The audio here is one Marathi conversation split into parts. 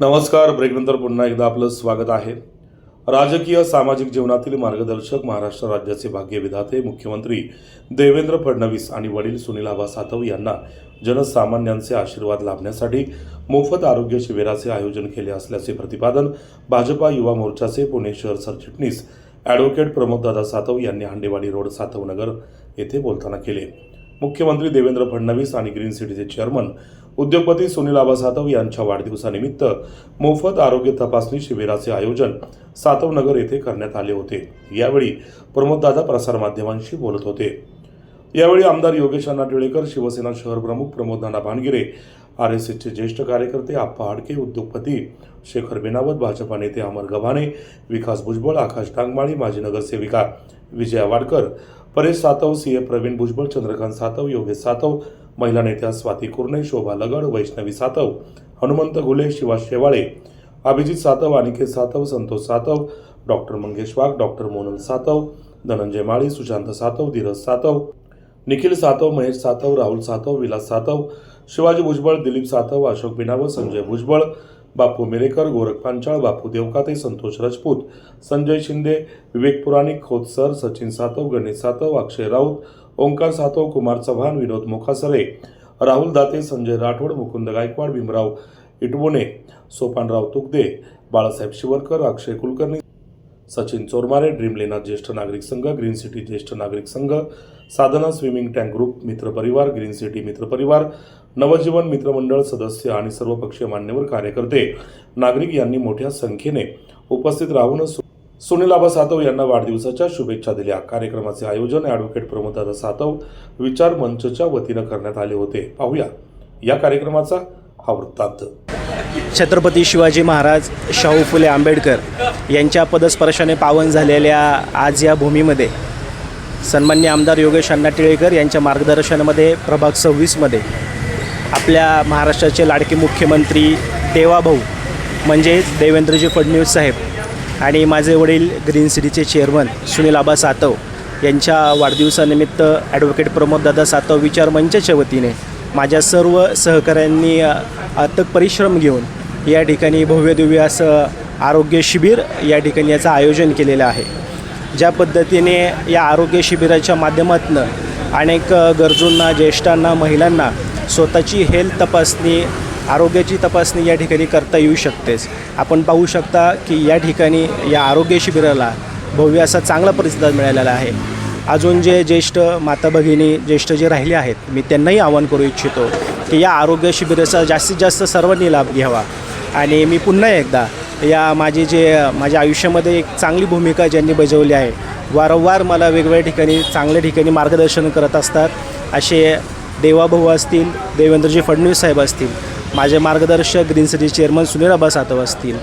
नमस्कार. ब्रेकनंतर पुन्हा एकदा आपलं स्वागत आहे. राजकीय सामाजिक जीवनातील मार्गदर्शक महाराष्ट्र राज्याचे भाग्यविधाते मुख्यमंत्री देवेंद्र फडणवीस आणि वडील सुनील आबा सातव यांना जनसामान्यांचे आशीर्वाद लाभण्यासाठी मोफत आरोग्य शिबिराचे आयोजन केले असल्याचे प्रतिपादन भाजपा युवा मोर्चाचे पुणे शहर सरचिटणीस ॲडव्होकेट प्रमोददादा सातव यांनी हांडेवाडी रोड सातवनगर येथे बोलताना केले. मुख्यमंत्री देवेंद्र फडणवीस आणि ग्रीन सिटीचे चेअरमन उद्योगपती सुनील आबा सातव यांच्या वाढदिवसानिमित्त मोफत आरोग्य तपासणी शिबिराचे आयोजन सातवनगर येथे करण्यात आले होते. यावेळी प्रमोददादा प्रसारमाध्यमांशी बोलत होते. यावेळी आमदार योगेश अण्णा टिळेकर शिवसेना शहर प्रमुख प्रमोद नाना भानगिरे आर एस एसचे ज्येष्ठ कार्यकर्ते आप्पा हाडके उद्योगपती शेखर बेनावत भाजपा नेते अमर गव्हाणे विकास भुजबळ आकाश डांगमाळी माजी नगरसेविका विजया वाडकर परेश सातव सी ए प्रवीण भुजबळ चंद्रकांत सातव योगेश सातव महिला नेत्या Swati Kurne Shobha Lagad Vaishnavi Satav Hanumant Ghule Shiva Shewale Abhijit Satav Aniket Satav Santosh Satav doctor Mangesh Wagh doctor Monal Satav Dhananjay Mali Sushant Satav Dhiraj Satav Nikhil Satav Mahesh Satav Rahul Satav Vilas Satav Shivaji Bhujbal Dilip Satav Ashok Binav Sanjay Bhujbal Bapu Mirekar Gorakh Panchal Bapu Devkate Santosh Rajput Sanjay Shinde Vivek Puranik खोतसर Sachin Satav Ganesh Satav Akshay Raut Omkar Satav Kumar Chavan Vinod Mokhasare Rahul Date Sanjay Rathod Mukund Gaikwad Bhimrao Itbone Sopanrao Tukde Balasaheb Shivarkar Akshay Kulkarni Sachin Chormare dream लेना ज्येष्ठ नागरिक संघ ग्रीन सिटी ज्येष्ठ नागरिक संघ साधना स्विमिंग टँक ग्रुप मित्रपरिवार ग्रीन सिटी मित्र परिवार नवजीवन मित्रमंडळ सदस्य आणि सर्वपक्षीय मान्यवर कार्यकर्ते. नागरिक यांनी मोठ्या संख्येने उपस्थित राहून सु- सुनील आबा सातव यांना वाढदिवसाच्या शुभेच्छा दिल्या. कार्यक्रमाचे आयोजन ॲडव्होकेट प्रमोददादा सातव विचार मंचच्या वतीनं करण्यात आले होते. पाहूया या कार्यक्रमाचा हा वृत्तांत. छत्रपती शिवाजी महाराज शाहू फुले आंबेडकर यांच्या पदस्पर्शाने पावन झालेल्या आज या भूमीमध्ये सन्मान्य आमदार योगेश अण्णा टिळेकर यांच्या मार्गदर्शनामध्ये प्रभाग सव्वीसमध्ये आपल्या महाराष्ट्राचे लाडके मुख्यमंत्री देवाभाऊ म्हणजेच देवेंद्रजी फडणवीस साहेब आणि माझे वडील ग्रीन सिटीचे चेअरमन सुनील आबा सातव यांच्या वाढदिवसानिमित्त ॲडव्होकेट प्रमोददादा सातव विचार मंचाच्या वतीने माझ्या सर्व सहकाऱ्यांनी अथक परिश्रम घेऊन या ठिकाणी भव्यदिव्य असं आरोग्य शिबिर या ठिकाणी याचं आयोजन केलेलं आहे. ज्या पद्धतीने या आरोग्य शिबिराच्या माध्यमातून अनेक गरजूंना ज्येष्ठांना महिलांना स्वतःची हेल्थ तपासणी आरोग्याची तपासणी या ठिकाणी करता येऊ शकतेच. आपण पाहू शकता की या ठिकाणी या आरोग्य शिबिराला भव्य असा चांगला प्रतिसाद मिळालेला आहे. अजून जे ज्येष्ठ माता भगिनी ज्येष्ठ जे राहिले आहेत मी त्यांनाही आवाहन करू इच्छितो की या आरोग्य शिबिराचा जास्तीत जास्त सर्वांनी लाभ घ्यावा. आणि मी पुन्हा एकदा या माझी जे माझ्या आयुष्यामध्ये एक चांगली भूमिका ज्यांनी बजावली आहे वारंवार मला वेगवेगळ्या ठिकाणी चांगल्या ठिकाणी मार्गदर्शन करत असतात. असे देवाभाऊ असतील देवेंद्रजी फडणवीस साहेब असतील माझे मार्गदर्शक green city chairman Sunil Aba Satav असतील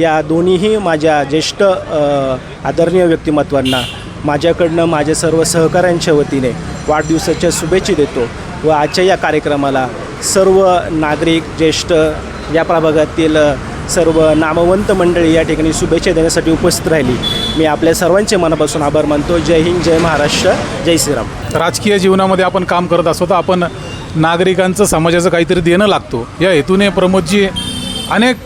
या दोन्हीही माझ्या ज्येष्ठ आदरणीय व्यक्तिमत्वांना माझ्याकडनं माझ्या सर्व सहकाऱ्यांच्या वतीने वाढदिवसाच्या शुभेच्छा देतो व आजच्या या कार्यक्रमाला सर्व नागरिक ज्येष्ठ या प्रभागातील सर्व नामवंत मंडळी या ठिकाणी शुभेच्छा देण्यासाठी उपस्थित राहिली. मी आपल्या सर्वांचे मनापासून आभार मानतो. जय हिंद जय महाराष्ट्र जय श्रीराम. राजकीय जीवनामध्ये आपण काम करत असतो तर आपण नागरिकांचं समाजाचं काहीतरी देणं लागतो. या हेतूने प्रमोदजी अनेक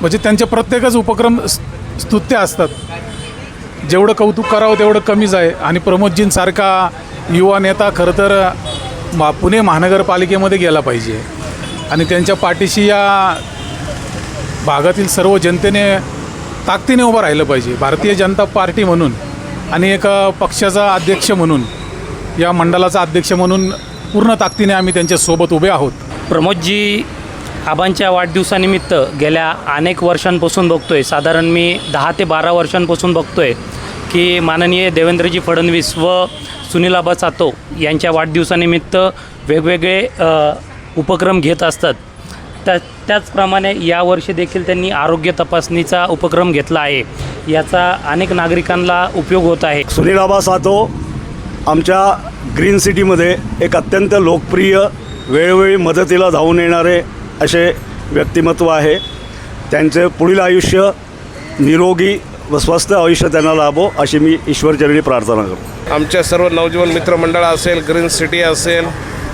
म्हणजे त्यांचे प्रत्येकच उपक्रम स्तुत्य असतात. जेवढं कौतुक करावं तेवढं कमीच आहे. आणि प्रमोदजींसारखा युवा नेता खरं तर मा पुणे महानगरपालिकेमध्ये गेला पाहिजे. आणि त्यांच्या पाठीशी या भागातील सर्व जनतेने ताकदीने उभं राहिलं पाहिजे. भारतीय जनता पार्टी म्हणून आणि एक पक्षाचा अध्यक्ष म्हणून या मंडळाचा अध्यक्ष म्हणून पूर्ण ताकदीने आम्ही त्यांच्यासोबत उभे आहोत. प्रमोदजी आबांच्या वाढदिवसानिमित्त गेल्या अनेक वर्षांपासून बघतो आहे साधारण मी दहा ते बारा वर्षांपासून बघतो आहे की माननीय देवेंद्रजी फडणवीस व सुनील आबा सातो यांच्या वाढदिवसानिमित्त वेगवेगळे उपक्रम घेत असतात. त्या त्याचप्रमाणे यावर्षी देखील त्यांनी आरोग्य तपासणीचा उपक्रम घेतला आहे. याचा अनेक नागरिकांना उपयोग होत आहे. सुनील आबा सातो आमच्या ग्रीन सिटीमध्ये एक अत्यंत लोकप्रिय वेळोवेळी मदतीला धावून येणारे असे व्यक्तिमत्व आहे. त्यांचे पुढील आयुष्य निरोगी व स्वस्थ आयुष्य त्यांना लाभो अशी मी ईश्वरचरणी प्रार्थना करतो. आमच्या सर्व नवजीवन मित्रमंडळ असेल ग्रीन सिटी असेल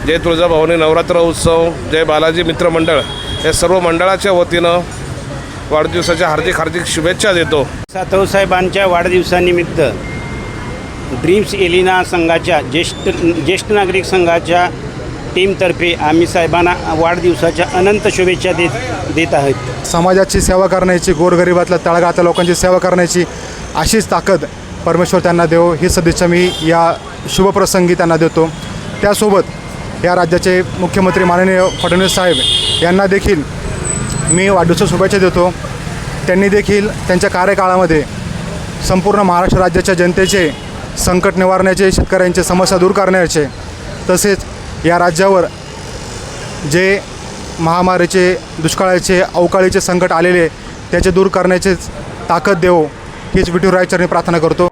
जय तुळजाभवानी नवरात्र उत्सव जय बालाजी मित्र मंडळ या सर्व मंडळाच्या वतीनं वाढदिवसाच्या हार्दिक हार्दिक शुभेच्छा देतो. सातवसाहेबांच्या वाढदिवसानिमित्त ड्रीम्स एलिना संघाच्या ज्येष्ठ ज्येष्ठ नागरिक संघाच्या टीमतर्फे आम्ही साहेबांना वाढदिवसाच्या अनंत शुभेच्छा देत देत आहोत. समाजाची सेवा करण्याची गोरगरिबातल्या तळागाळातल्या लोकांची सेवा करण्याची अशीच ताकद परमेश्वर त्यांना देव ही सदिच्छा मी या शुभप्रसंगी त्यांना देतो. त्यासोबत या राज्याचे मुख्यमंत्री माननीय फडणवीस साहेब यांना देखील मी वाढदिवसा शुभेच्छा देतो. त्यांनी देखील त्यांच्या कार्यकाळामध्ये संपूर्ण महाराष्ट्र राज्याच्या जनतेचे संकट निवारण्याचे शेतकऱ्यांचे समस्या दूर करण्याचे तसेच या राज्यावर जे महामारीचे दुष्काळाचे अवकाळीचे संकट आलेले त्याचे दूर करण्याचेच ताकद देऊ हीच विठुरायचरणी प्रार्थना करतो.